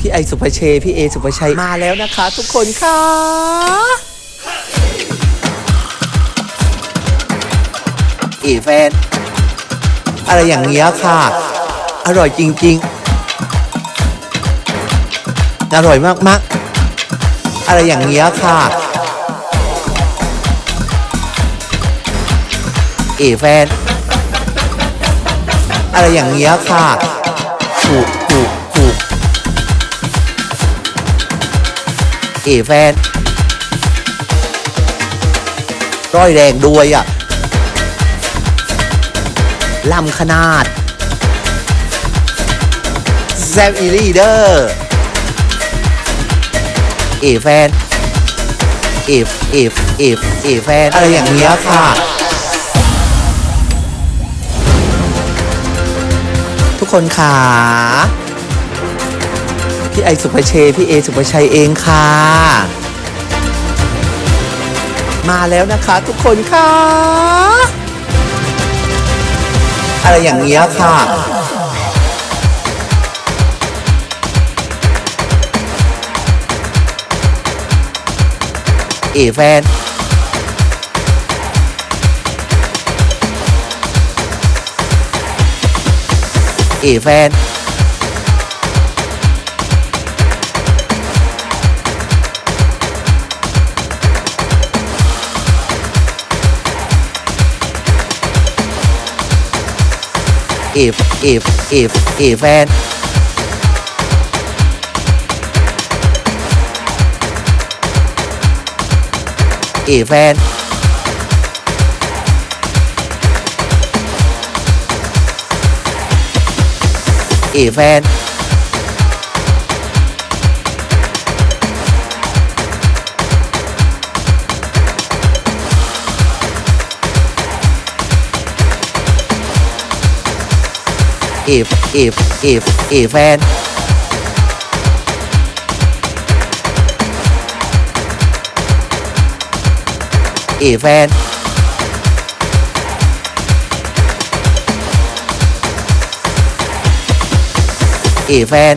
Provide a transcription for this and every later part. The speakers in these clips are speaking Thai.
พี่ไอสุภเชยพี่เอสุภชัยมาแล้วนะคะ ทุกคนค่ะเอแฟน อะไรอย่างเงี้ยค่ะ อร่อยจริง ๆ อร่อยมากๆ อะไรอย่างเงี้ยค่ะเอแฟน อะไรอย่างเงี้ยค่ะ ถูก เอแฟน ร้อยแรงด้วยอะลำขนาดแซมอีลีเดอร์เอแฟนเอฟเอฟเอฟเอแฟนอะไรอย่างเงี้ยค่ะ ทุกคนค่ะ พี่ไอสุภเชยพี่เอสุภชัยเองค่ะ มาแล้วนะคะทุกคนค่ะ อะไรอย่างเงี้ยค่ะเอแฟนเอแฟน อฟเอฟเอฟเอแฟนเอแฟนเอแฟน เอฟเอฟเอฟเอแฟนเอแฟนเอแฟน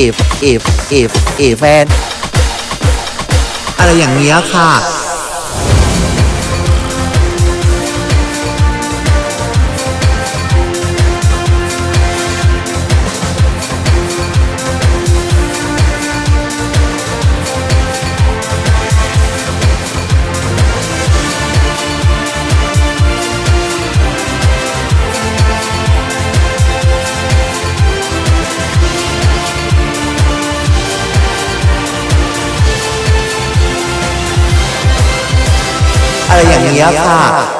เอฟเอฟเอฟเอฟนเอฟเอฟเอฟเอแฟน อะไรอย่างเงี้ยค่ะ อะไรอย่างเงี้ยค่ะ